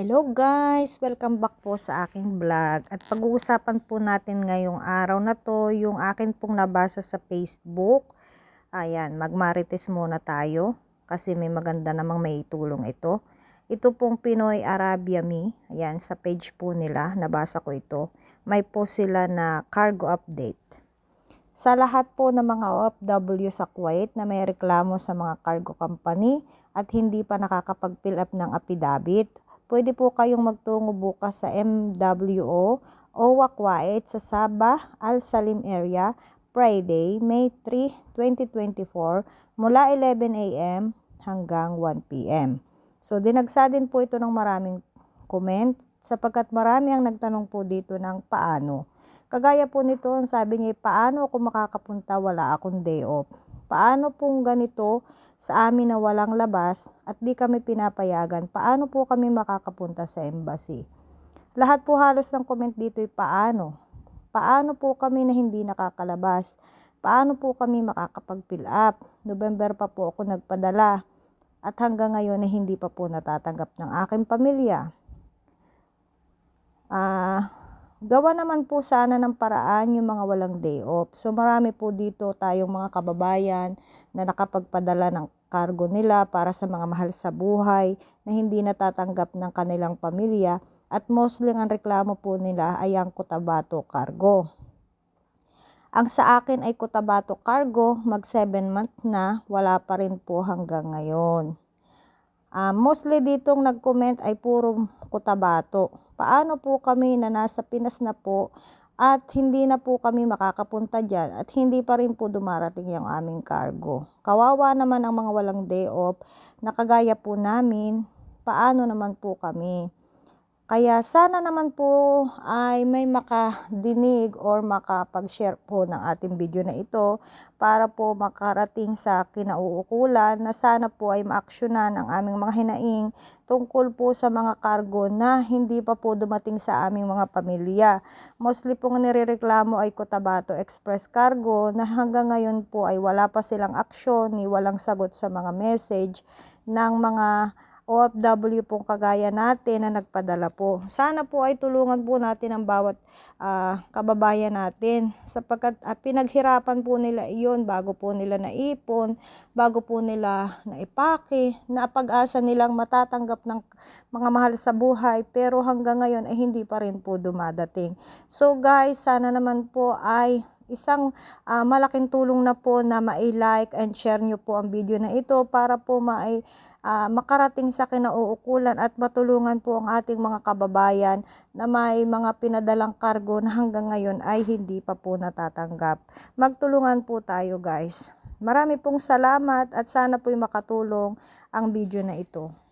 Hello guys! Welcome back po sa aking vlog. At pag-uusapan po natin ngayong araw na to, yung akin pong nabasa sa Facebook. Ayan, magmarites muna tayo kasi may maganda namang may itulong ito. Ito pong Pinoy Arabia Me. Ayan, sa page po nila, nabasa ko ito. May post sila na cargo update. Sa lahat po ng mga OFW sa Kuwait na may reklamo sa mga cargo company at hindi pa nakakapag-fill up ng affidavit, pwede po kayong magtungo bukas sa MWO OWA Kuwait sa Sabah Al Salim area Friday, May 3, 2024 mula 11 a.m. hanggang 1 p.m. So dinagsa din po ito ng maraming comment sapagkat marami ang nagtanong po dito ng paano. Kagaya po nito, sabi niya, paano ako makakapunta wala akong day off? Paano pong ganito sa amin na walang labas at di kami pinapayagan? Paano po kami makakapunta sa embassy? Lahat po halos ng comment dito ay paano? Paano po kami na hindi nakakalabas? Paano po kami makakapag-fill up? November pa po ako nagpadala at hanggang ngayon na hindi pa po natatanggap ng aking pamilya. Ah, gawa naman po sana ng paraan yung mga walang day off. So marami po dito tayong mga kababayan na nakapagpadala ng cargo nila para sa mga mahal sa buhay na hindi natatanggap ng kanilang pamilya at mostly ang reklamo po nila ay ang Cotabato Cargo. Ang sa akin ay Cotabato Cargo, mag 7 month na, wala pa rin po hanggang ngayon. Uh, mostly ditong nag-comment ay puro Cotabato. Paano po kami na nasa Pinas na po at hindi na po kami makakapunta dyan at hindi pa rin po dumarating yung aming cargo. Kawawa naman ang mga walang day off na kagaya po namin, paano naman po kami. Kaya sana naman po ay may makadinig or makapag-share po ng ating video na ito para po makarating sa kinauukulan na sana po ay maaksyonan ang aming mga hinaing tungkol po sa mga kargo na hindi pa po dumating sa aming mga pamilya. Mostly pong nirereklamo ay Cotabato Express Cargo na hanggang ngayon po ay wala pa silang aksyon ni walang sagot sa mga message ng mga OFW pong kagaya natin na nagpadala po. Sana po ay tulungan po natin ang bawat uh, kababayan natin sapagkat uh, pinaghirapan po nila iyon bago po nila naipon, bago po nila naipake, na pag-asa nilang matatanggap ng mga mahal sa buhay pero hanggang ngayon ay hindi pa rin po dumadating. So guys, sana naman po ay isang uh, malaking tulong na po na ma-like and share nyo po ang video na ito para po ma uh, makarating sa kinauukulan at matulungan po ang ating mga kababayan na may mga pinadalang kargo na hanggang ngayon ay hindi pa po natatanggap. Magtulungan po tayo guys. Marami pong salamat at sana po'y makatulong ang video na ito.